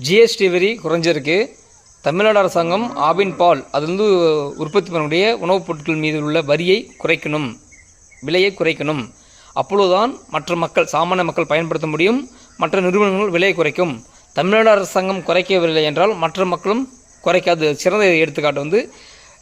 GST வரி குறைஞ்சிருக்கு. தமிழ்நாடு அரசாங்கம் ஆவின் பால் அது வந்து உற்பத்தி பண்ணக்கூடிய உணவுப் பொருட்கள் மீது உள்ள வரியை குறைக்கணும். விலையை குறைக்கணும். அப்பொழுதுதான் மற்ற மக்கள் சாமானிய மக்கள் பயன்படுத்த முடியும். மற்ற நிறுவனங்கள் விலையை குறைக்கும். தமிழ்நாடு அரசாங்கம் குறைக்கவில்லை என்றால் மற்ற மக்களும் குறைக்காது. சிறந்த எடுத்துக்காட்டு வந்து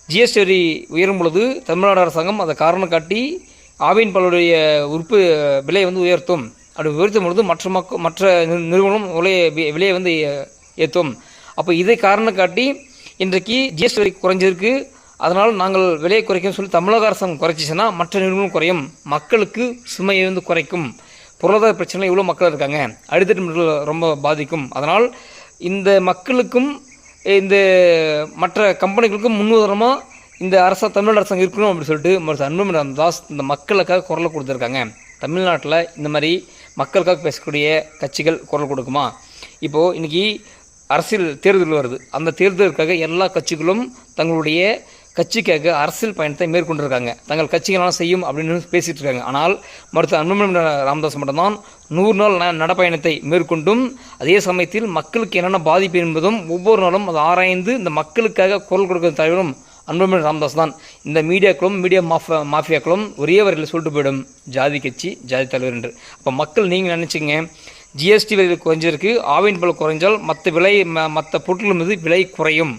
ஜிஎஸ்டி வரி உயரும் பொழுது தமிழ்நாடு அரசாங்கம் அதை காரணம் காட்டி ஆவின் பாலுடைய உறுப்பு விலையை வந்து உயர்த்தும். அப்படி உயர்த்தும் பொழுது மற்ற மக்கள் மற்ற நிறுவனம் விலையை விலையை வந்து ஏ- ஏற்றும் அப்போ இதை காரணம் காட்டி இன்றைக்கு ஜிஎஸ்டி வரி குறைஞ்சிருக்கு. அதனால் நாங்கள் விலையை குறைக்கும் சொல்லி தமிழக அரசாங்கம் குறைச்சிச்சுன்னா மற்ற நிறுவனம் குறையும். மக்களுக்கு சுமையை வந்து குறைக்கும். பொருளாதார பிரச்சனை இவ்வளோ மக்கள் இருக்காங்க. அடித்தட்டு ரொம்ப பாதிக்கும். அதனால் இந்த மக்களுக்கும் இந்த மற்ற கம்பெனிகளுக்கும் முன்னுதாரணமாக இந்த அரசா தமிழ்நாடு அரசாங்கம் இருக்கணும் அப்படின்னு சொல்லிட்டு மருத்துவர் அன்புமணி ராமதாஸ் இந்த மக்களுக்காக குரலை கொடுத்துருக்காங்க. தமிழ்நாட்டில் இந்த மாதிரி மக்களுக்காக பேசக்கூடிய கட்சிகள் குரல் கொடுக்குமா? இப்போது இன்றைக்கி அரசியல் தேர்தல் வருது. அந்த தேர்தலுக்காக எல்லா கட்சிகளும் தங்களுடைய கட்சிக்காக அரசியல் பயணத்தை மேற்கொண்டிருக்காங்க. தங்கள் கட்சிகளால் செய்யும் அப்படின்னு பேசிகிட்டு இருக்காங்க ஆனால் மருத்துவ அன்புமணி ராமதாஸ் மட்டும்தான் நூறு நாள் ந- நடைப்பயணத்தை மேற்கொண்டும் அதே சமயத்தில் மக்களுக்கு என்னென்ன பாதிப்பு என்பதும் ஒவ்வொரு நாளும் அதை ஆராய்ந்து இந்த மக்களுக்காக குரல் கொடுக்கிற தலைவரும் அன்புமணி ராமதாஸ் தான். இந்த மீடியாக்களும் மீடியா மாஃபா மாஃபியாக்களும் ஒரே வரையில் சொல்லிட்டு போயிடும் ஜாதி கட்சி ஜாதி தலைவர் என்று. அப்போ மக்கள் நீங்கள் நினச்சிங்க ஜிஎஸ்டி விலை குறைஞ்சிருக்கு ஆவின் பால் குறைஞ்சால் மற்ற விலை மற்ற பொருட்கள் மீது விலை குறையும்.